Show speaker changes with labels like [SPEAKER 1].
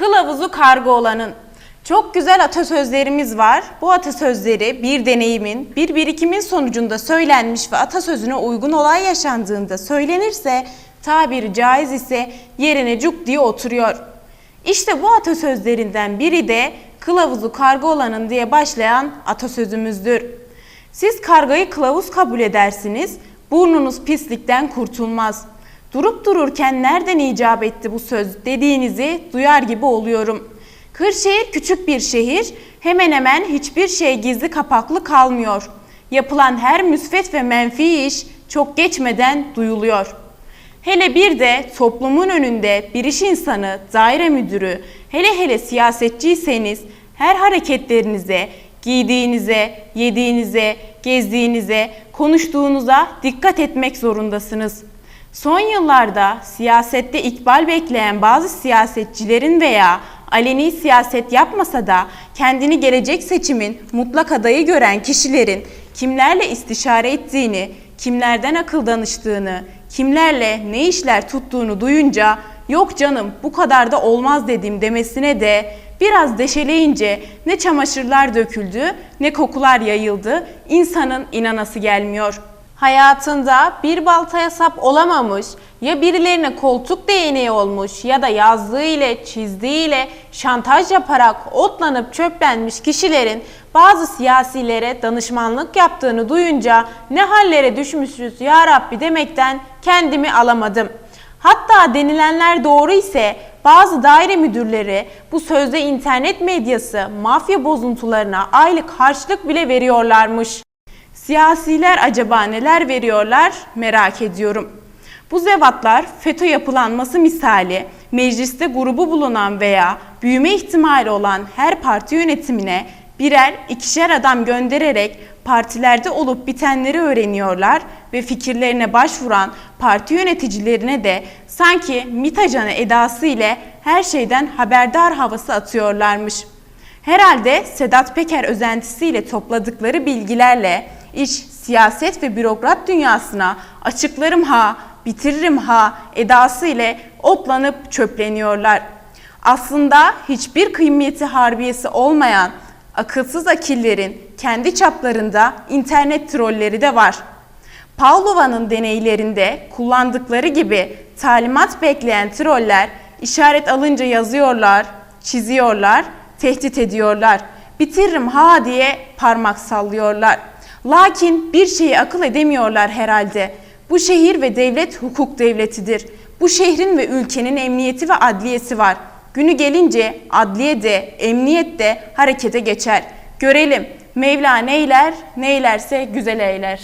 [SPEAKER 1] Kılavuzu kargo olanın. Çok güzel atasözlerimiz var. Bu atasözleri bir deneyimin, bir birikimin sonucunda söylenmiş ve atasözüne uygun olay yaşandığında söylenirse, tabiri caiz ise yerine cuk diye oturuyor. İşte bu atasözlerinden biri de kılavuzu kargo olanın diye başlayan atasözümüzdür. Siz kargayı kılavuz kabul edersiniz, burnunuz pislikten kurtulmaz. Durup dururken nereden icap etti bu söz dediğinizi duyar gibi oluyorum. Kırşehir küçük bir şehir, hemen hemen hiçbir şey gizli kapaklı kalmıyor. Yapılan her müsvet ve menfi iş çok geçmeden duyuluyor. Hele bir de toplumun önünde bir iş insanı, daire müdürü, hele hele siyasetçiyseniz her hareketlerinize, giydiğinize, yediğinize, gezdiğinize, konuştuğunuza dikkat etmek zorundasınız. Son yıllarda siyasette ikbal bekleyen bazı siyasetçilerin veya aleni siyaset yapmasa da kendini gelecek seçimin mutlak adayı gören kişilerin kimlerle istişare ettiğini, kimlerden akıl danıştığını, kimlerle ne işler tuttuğunu duyunca yok canım bu kadar da olmaz dedim demesine de biraz deşeleyince ne çamaşırlar döküldü ne kokular yayıldı insanın inanası gelmiyor. Hayatında bir baltaya sap olamamış, ya birilerine koltuk değneği olmuş ya da yazdığı ile çizdiği ile şantaj yaparak otlanıp çöplenmiş kişilerin bazı siyasilere danışmanlık yaptığını duyunca ne hallere düşmüşüz ya Rabbi demekten kendimi alamadım. Hatta denilenler doğru ise bazı daire müdürleri bu sözde internet medyası mafya bozuntularına aylık harçlık bile veriyorlarmış. Siyasiler acaba neler veriyorlar merak ediyorum. Bu zevatlar FETÖ yapılanması misali mecliste grubu bulunan veya büyüme ihtimali olan her parti yönetimine birer ikişer adam göndererek partilerde olup bitenleri öğreniyorlar ve fikirlerine başvuran parti yöneticilerine de sanki MİT ajanı edası ile her şeyden haberdar havası atıyorlarmış. Herhalde Sedat Peker özentisiyle topladıkları bilgilerle iş, siyaset ve bürokrat dünyasına açıklarım ha, bitiririm ha edası ile otlanıp çöpleniyorlar. Aslında hiçbir kıymeti harbiyesi olmayan akılsız akillerin kendi çaplarında internet trolleri de var. Pavlova'nın deneylerinde kullandıkları gibi talimat bekleyen troller işaret alınca yazıyorlar, çiziyorlar, tehdit ediyorlar. Bitiririm ha diye parmak sallıyorlar. Lakin bir şeyi akıl edemiyorlar herhalde. Bu şehir ve devlet hukuk devletidir. Bu şehrin ve ülkenin emniyeti ve adliyesi var. Günü gelince adliye de, emniyet de harekete geçer. Görelim Mevla neyler, neylerse güzel eyler.